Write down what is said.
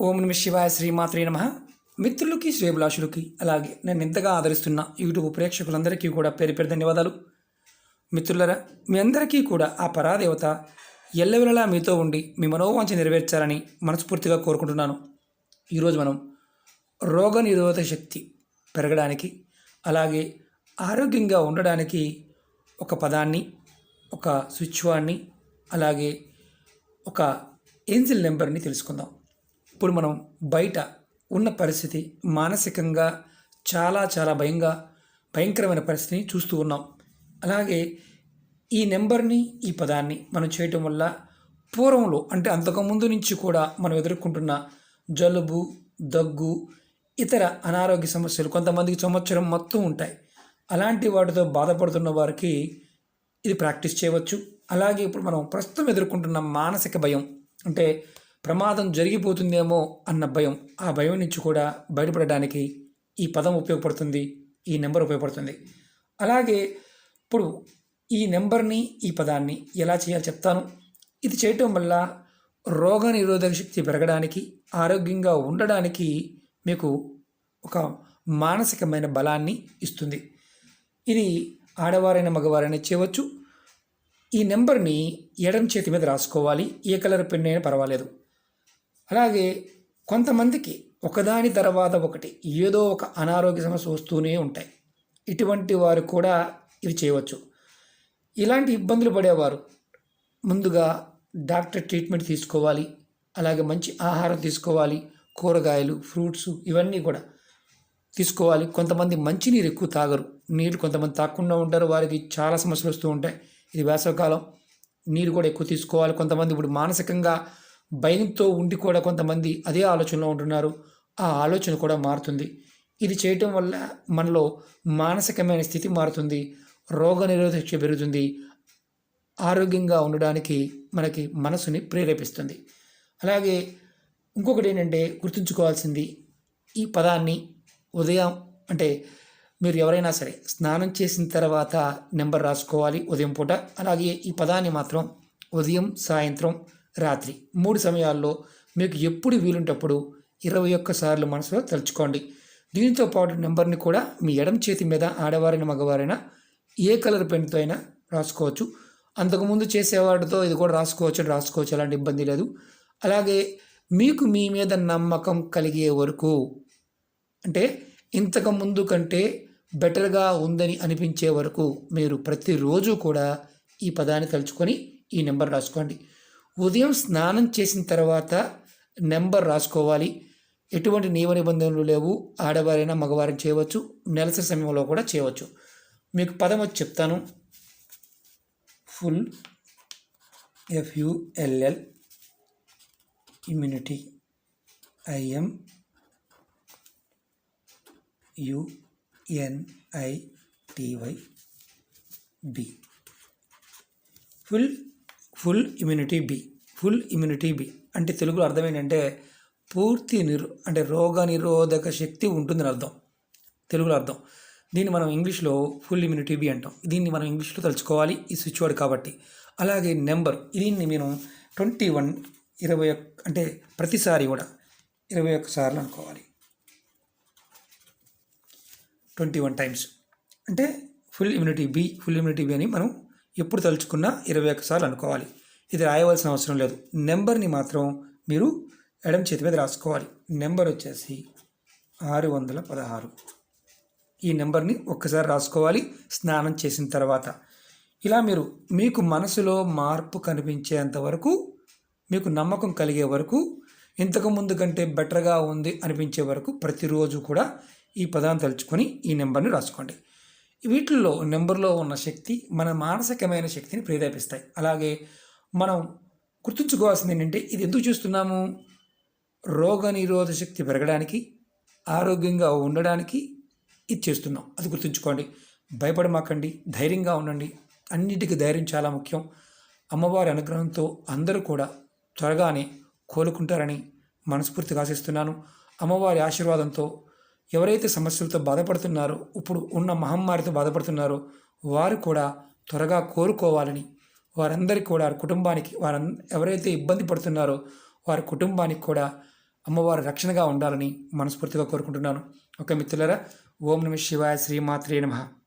ఓం నమ శివాయ శ్రీమాత్రే నమ. మిత్రులకి శ్రేభిలాషులకి అలాగే నేను ఎంతగా ఆదరిస్తున్న యూట్యూబ్ ప్రేక్షకులందరికీ కూడా పేరు పేరు ధన్యవాదాలు. మిత్రులరా మీ అందరికీ కూడా ఆ పరాదేవత ఎల్లవెలలా మీతో ఉండి మీ మనోవాంఛ నెరవేర్చాలని మనస్ఫూర్తిగా కోరుకుంటున్నాను. ఈరోజు మనం రోగ నిరోధక శక్తి పెరగడానికి అలాగే ఆరోగ్యంగా ఉండడానికి ఒక పదాన్ని ఒక స్విచ్ వాడిని అలాగే ఒక ఏంజిల్ నెంబర్ని తెలుసుకుందాం. ఇప్పుడు మనం బయట ఉన్న పరిస్థితి మానసికంగా చాలా చాలా భయంగా భయంకరమైన పరిస్థితిని చూస్తూ ఉన్నాం. అలాగే ఈ నెంబర్ని ఈ పదాన్ని మనం చేయటం వల్ల పూర్వంలో అంటే అంతకుముందు నుంచి కూడా మనం ఎదుర్కొంటున్న జలుబు దగ్గు ఇతర అనారోగ్య సమస్యలు కొంతమందికి సంవత్సరం మొత్తం ఉంటాయి. అలాంటి వాటితో బాధపడుతున్న వారికి ఇది ప్రాక్టీస్ చేయవచ్చు. అలాగే ఇప్పుడు మనం ప్రస్తుతం ఎదుర్కొంటున్న మానసిక భయం అంటే ప్రమాదం జరిగిపోతుందేమో అన్న భయం ఆ భయం నుంచి కూడా బయటపడడానికి ఈ పదం ఉపయోగపడుతుంది ఈ నెంబర్ ఉపయోగపడుతుంది. అలాగే ఇప్పుడు ఈ నెంబర్ని ఈ పదాన్ని ఎలా చేయాలో చెప్తాను. ఇది చేయటం వల్ల రోగ నిరోధక శక్తి పెరగడానికి ఆరోగ్యంగా ఉండడానికి మీకు ఒక మానసికమైన బలాన్ని ఇస్తుంది. ఇది ఆడవారైన మగవారైనా చేయవచ్చు. ఈ నెంబర్ని ఎడం చేతి మీద రాసుకోవాలి. ఏ కలర్ పెన్ అయినా పర్వాలేదు. అలాగే కొంతమందికి ఒకదాని తర్వాత ఒకటి ఏదో ఒక అనారోగ్య సమస్య వస్తూనే ఉంటాయి. ఇటువంటి వారు కూడా ఇది చేయవచ్చు. ఇలాంటి ఇబ్బందులు పడేవారు ముందుగా డాక్టర్ ట్రీట్మెంట్ తీసుకోవాలి అలాగే మంచి ఆహారం తీసుకోవాలి కూరగాయలు ఫ్రూట్స్ ఇవన్నీ కూడా తీసుకోవాలి. కొంతమంది మంచినీరు ఎక్కువ తాగరు. నీరు కొంతమంది తాగకుండా ఉంటారు. వారికి చాలా సమస్యలు వస్తూ ఉంటాయి. ఇది వేసవకాలం. నీరు కూడా ఎక్కువ తీసుకోవాలి. కొంతమంది ఇప్పుడు మానసికంగా భయంతో ఉండి కూడా కొంతమంది అదే ఆలోచనలో ఉంటున్నారు. ఆ ఆలోచన కూడా మారుతుంది. ఇది చేయటం వల్ల మనలో మానసికమైన స్థితి మారుతుంది. రోగ నిరోధక పెరుగుతుంది. ఆరోగ్యంగా ఉండడానికి మనకి మనసుని ప్రేరేపిస్తుంది. అలాగే ఇంకొకటి ఏంటంటే గుర్తుంచుకోవాల్సింది ఈ పదాన్ని ఉదయం అంటే మీరు ఎవరైనా సరే స్నానం చేసిన తర్వాత నెంబర్ రాసుకోవాలి ఉదయం పూట. అలాగే ఈ పదాన్ని మాత్రం ఉదయం సాయంత్రం రాత్రి. మూడు సమయాల్లో మీకు ఎప్పుడు వీలుంటప్పుడు ఇరవై ఒక్క సార్లు మనసులో తలుచుకోండి. దీనితో పాటు నెంబర్ని కూడా మీ ఎడం చేతి మీద ఆడవారైన మగవారైనా ఏ కలర్ పెన్తో అయినా రాసుకోవచ్చు. అంతకుముందు చేసేవాడితో ఇది కూడా రాసుకోవచ్చు రాసుకోవచ్చు అలాంటి ఇబ్బంది లేదు. అలాగే మీకు మీ మీద నమ్మకం కలిగే వరకు అంటే ఇంతకు ముందు కంటే బెటర్గా ఉందని అనిపించే వరకు మీరు ప్రతిరోజు కూడా ఈ పదాన్ని తలుచుకొని ఈ నెంబర్ రాసుకోండి. ఉదయం స్నానం చేసిన తర్వాత నెంబర్ రాసుకోవాలి. ఎటువంటి నియమ నిబంధనలు లేవు. ఆడవారైనా మగవారైనా చేయవచ్చు. నెలసరి సమయంలో కూడా చేయవచ్చు. మీకు పదం వచ్చి చెప్తాను. Full F U L L immunity I M U N I T Y be. Full full immunity be full immunity be. అంటే తెలుగులో అర్థం ఏంటంటే పూర్తి నిరో అంటే రోగ నిరోధక శక్తి ఉంటుందని అర్థం. తెలుగులో అర్థం. దీన్ని మనం ఇంగ్లీష్లో ఫుల్ ఇమ్యూనిటీ బి అంటాం. దీన్ని మనం ఇంగ్లీష్లో తలుచుకోవాలి ఈ స్విచ్ వర్డ్ కాబట్టి. అలాగే నెంబర్ దీన్ని నేను ట్వంటీ వన్ ఇరవై ఒక్క అంటే ప్రతిసారి కూడా ఇరవై ఒక్క సార్లు అనుకోవాలి. Twenty one times. అంటే full immunity be full immunity be అని మనం ఎప్పుడు తలుచుకున్నా ఇరవై ఒక్కసార్లు అనుకోవాలి. ఇది రాయవలసిన అవసరం లేదు. నెంబర్ని మాత్రం మీరు ఎడం చేతి మీద రాసుకోవాలి. నెంబర్ వచ్చేసి ఆరు వందల పదహారు. ఈ నెంబర్ని ఒక్కసారి రాసుకోవాలి స్నానం చేసిన తర్వాత. ఇలా మీరు మీకు మనసులో మార్పు కనిపించేంత వరకు మీకు నమ్మకం కలిగే వరకు ఇంతకు ముందు కంటే బెటర్గా ఉంది అనిపించే వరకు ప్రతిరోజు కూడా ఈ పదాన్ని తలుచుకొని ఈ నెంబర్ని రాసుకోండి. వీటిల్లో నెంబర్లో ఉన్న శక్తి మన మానసికమైన శక్తిని ప్రేరేపిస్తాయి. అలాగే మనం గుర్తుంచుకోవాల్సింది ఏంటంటే ఇది ఎందుకు చూస్తున్నాము? రోగ నిరోధ శక్తి పెరగడానికి ఆరోగ్యంగా ఉండడానికి ఇది చేస్తున్నాం. అది గుర్తుంచుకోండి. భయపడమాకండి ధైర్యంగా ఉండండి. అన్నిటికీ ధైర్యం చాలా ముఖ్యం. అమ్మవారి అనుగ్రహంతో అందరూ కూడా త్వరగానే కోలుకుంటారని మనస్ఫూర్తిగా ఆశిస్తున్నాను. అమ్మవారి ఆశీర్వాదంతో ఎవరైతే సమస్యలతో బాధపడుతున్నారో ఇప్పుడు ఉన్న మహమ్మారితో బాధపడుతున్నారో వారు కూడా త్వరగా కోరుకోవాలని వారందరికీ కూడా వారి కుటుంబానికి వారు ఎవరైతే ఇబ్బంది పడుతున్నారో వారి కుటుంబానికి కూడా అమ్మవారి రక్షణగా ఉండాలని మనస్ఫూర్తిగా కోరుకుంటున్నాను. ఓకే మిత్రులరా ఓం నమ శివాయ శ్రీమాత్రే నమః.